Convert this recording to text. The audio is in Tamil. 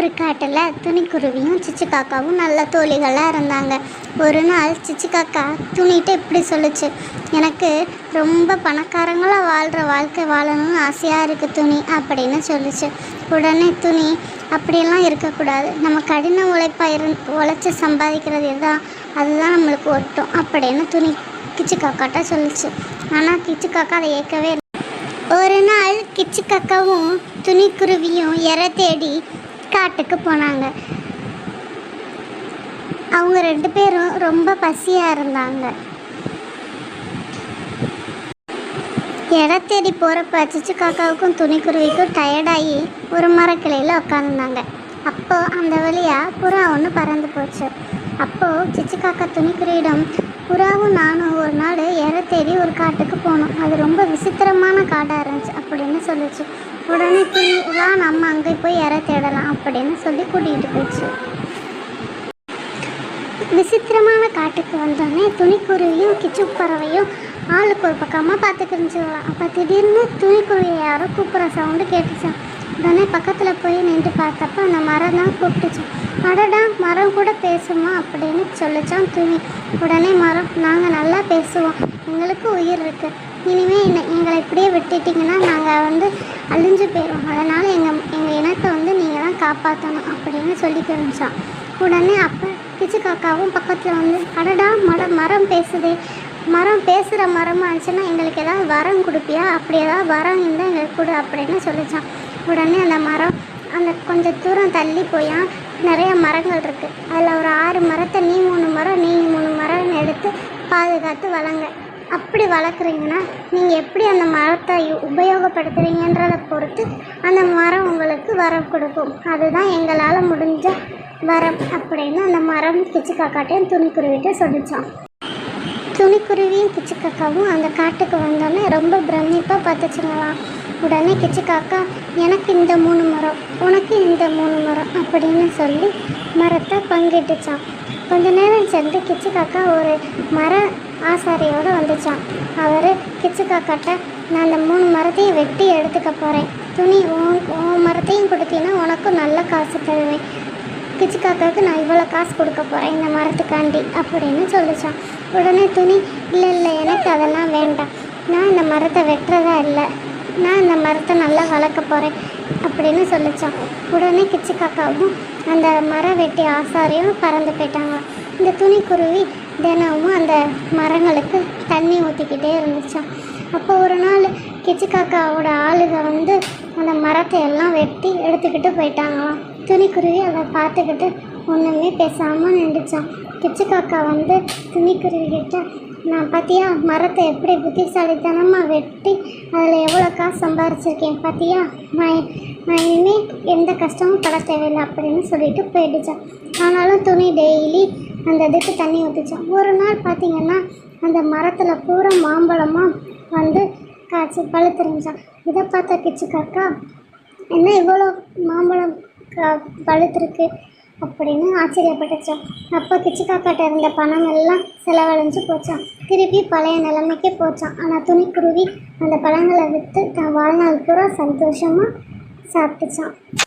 ஒரு காட்டில் துணிக்குருவியும் சிச்சு காக்காவும் நல்ல தோழிகளாக இருந்தாங்க. ஒரு நாள் சிச்சு காக்கா துணிகிட்ட இப்படி சொல்லுச்சு. எனக்கு ரொம்ப பணக்காரங்களாக வாழ்கிற வாழ்க்கை வாழணும்னு ஆசையாக இருக்குது துணி அப்படின்னு சொல்லுச்சு. உடனே துணி அப்படியெல்லாம் இருக்கக்கூடாது. நம்ம கடின உழைப்பாக இரு உழைச்சி சம்பாதிக்கிறது தான். அதுதான் நம்மளுக்கு ஒட்டும் அப்படின்னு துணி கிச்சு காக்காட்ட சொல்லுச்சு. ஆனால் கிச்சு காக்கா அதை ஏற்கவே இல்லை. ஒரு நாள் கிச்சு காக்காவும் துணிக்குருவியும் எரை தேடி காட்டுக்கு போனாங்க. அவங்க ரெண்டு பேரும் ரொம்ப பசியாக இருந்தாங்க. இட தேடி போகிறப்ப சிச்சு காக்காவுக்கும் துணிக்குருவிக்கும் டயர்டாகி ஒரு மரக்கிளையில் உட்காந்துருந்தாங்க அப்போ அந்த வழியாக புறா ஒன்று பறந்து போச்சு. அப்போது சிச்சு காக்கா துணிக்குருவிடம் புறாவும் நானும் ஒரு நாள் இற தேடி ஒரு காட்டுக்கு போனோம். அது ரொம்ப விசித்திரமான காடாக இருந்துச்சு அப்படின்னு சொல்லிச்சு. உடனே துணி நம்ம அங்கே போய் இற தேடலாம்? அப்படின்னு சொல்லி கூட்டிகிட்டு போச்சு. விசித்திரமான காட்டுக்கு வந்தோடனே துணிக்குருவியும் கிச்சு பறவையும் ஆளுக்கு ஒரு பக்கமாக பார்த்துக்கிருந்துச்சுக்கலாம் அப்போ திடீர்னு துணிக்குருவியை யாரோ கூப்பிட்ற சவுண்டு கேட்டுச்சான் உடனே பக்கத்தில் போய் நின்று பார்த்தப்ப அந்த மரம் தான் கூப்பிட்டுச்சு. அடடா மரம் கூட பேசுமா? அப்படின்னு சொல்லிச்சான் துணி. உடனே மரம் நாங்கள் நல்லா பேசுவோம். எங்களுக்கு உயிர் இருக்குது இனிமேல் என்ன எங்களை இப்படியே விட்டுட்டிங்கன்னா நாங்கள் வந்து அழிஞ்சு போயிடுவோம் அதனால் எங்கள் எங்கள் இனத்தை வந்து நீங்கள் தான் காப்பாற்றணும் அப்படின்னு சொல்லி தெரிஞ்சான் உடனே அப்போ கிச்சு காக்காவும் பக்கத்தில் வந்து அடடா மரம் மரம் பேசுதே. மரம் பேசுகிற மரமாக இருந்துச்சுன்னா எங்களுக்கு ஏதாவது வரம் கொடுப்பியா? அப்படி ஏதாவது வரம் இருந்தால் எங்களுக்கு கொடு அப்படின்னு சொல்லிச்சான் உடனே அந்த மரம் அந்த கொஞ்சம் தூரம் தள்ளி போயா. நிறைய மரங்கள் இருக்குது அதில் ஒரு ஆறு மரத்தை நீ மூணு மரம் நீ மூணு மரம்னு எடுத்து பாதுகாத்து வளங்க. அப்படி வளர்க்குறீங்கன்னா நீங்கள் எப்படி அந்த மரத்தை உபயோகப்படுத்துகிறீங்கன்றதை பொறுத்து அந்த மரம் உங்களுக்கு வரம் கொடுக்கும். அதுதான் எங்களால் முடிஞ்ச வரம் அப்படின்னு அந்த மரம் கிச்சு காக்காட்டையும் துணிக்குருவிட்டு சொல்லிச்சான் துணிக்குருவியும் கிச்சு காக்காவும் அந்த காட்டுக்கு வந்தோடனே ரொம்ப பிரமிப்பாக பார்த்துச்சுங்களாம் உடனே கிச்சு காக்கா எனக்கு இந்த மூணு மரம் உனக்கு இந்த மூணு மரம் அப்படின்னு சொல்லி மரத்தை பங்கிட்டுச்சான். கொஞ்ச நேரம் சென்று கிச்சு காக்கா ஒரு மர ஆசாரியோடு வந்துச்சான் அவர் கிச்சு காக்காட்ட நான் அந்த மூணு மரத்தையும் வெட்டி எடுத்துக்க போகிறேன் துணி உன் உன் மரத்தையும் கொடுத்தீங்கன்னா உனக்கும் நல்ல காசு தருவேன். கிச்சு காக்காவுக்கு நான் இவ்வளோ காசு கொடுக்க போகிறேன் இந்த மரத்துக்காண்டி அப்படின்னு சொல்லிச்சான் உடனே துணி இல்லை இல்லை எனக்கு அதெல்லாம் வேண்டாம். நான் இந்த மரத்தை வெட்டுறதா இல்லை. நான் இந்த மரத்தை நல்லா வளர்க்க போகிறேன் அப்படின்னு சொல்லிச்சான் உடனே கிச்சு காக்காவும் அந்த மரம் வெட்டி ஆசாரியும் பறந்து போயிட்டாங்க இந்த துணிக்குருவி தினமும் அந்த மரங்களுக்கு தண்ணி ஊற்றிக்கிட்டே இருந்துச்சான் அப்போ ஒரு நாள் கிச்சு காக்காவோட ஆளுக வந்து அந்த மரத்தை எல்லாம் வெட்டி எடுத்துக்கிட்டு போயிட்டாங்களாம். துணிக்குருவி அதை பார்த்துக்கிட்டு ஒன்றுமே பேசாமல் நின்றுச்சான் கிச்சு காக்கா வந்து துணிக்குருவி கிட்ட நான் பார்த்தியா மரத்தை எப்படி புத்திசாலித்தனமாக வெட்டி அதில் எவ்வளோ காசு சம்பாரிச்சிருக்கேன் பார்த்தியா நான் நான் இனிமேல் எந்த கஷ்டமும் பட தேவையில்லை அப்படின்னு சொல்லிட்டு போயிடுச்சான் ஆனாலும் துணி டெய்லி அந்த இதுக்கு தண்ணி ஊற்றிச்சான் ஒரு நாள் பார்த்தீங்கன்னா அந்த மரத்தில் பூரா மாம்பழமாக வந்து காய்ச்சி பழுத்துருந்துச்சான் இதை பார்த்த கிச்சு காக்கா என்ன இவ்வளோ மாம்பழம் க பழுத்திருக்கு? அப்படின்னு ஆச்சரியப்பட்டுச்சான் அப்போ கிச்சு இருந்த பணம் எல்லாம் செலவழிஞ்சு போச்சான் திருப்பி பழைய நிலைமைக்கே போச்சான் ஆனால் துணிக்குருவி அந்த பழங்களை விற்று தன் வாழ்நாள் பூரா சந்தோஷமாக சாப்பிட்டுச்சான்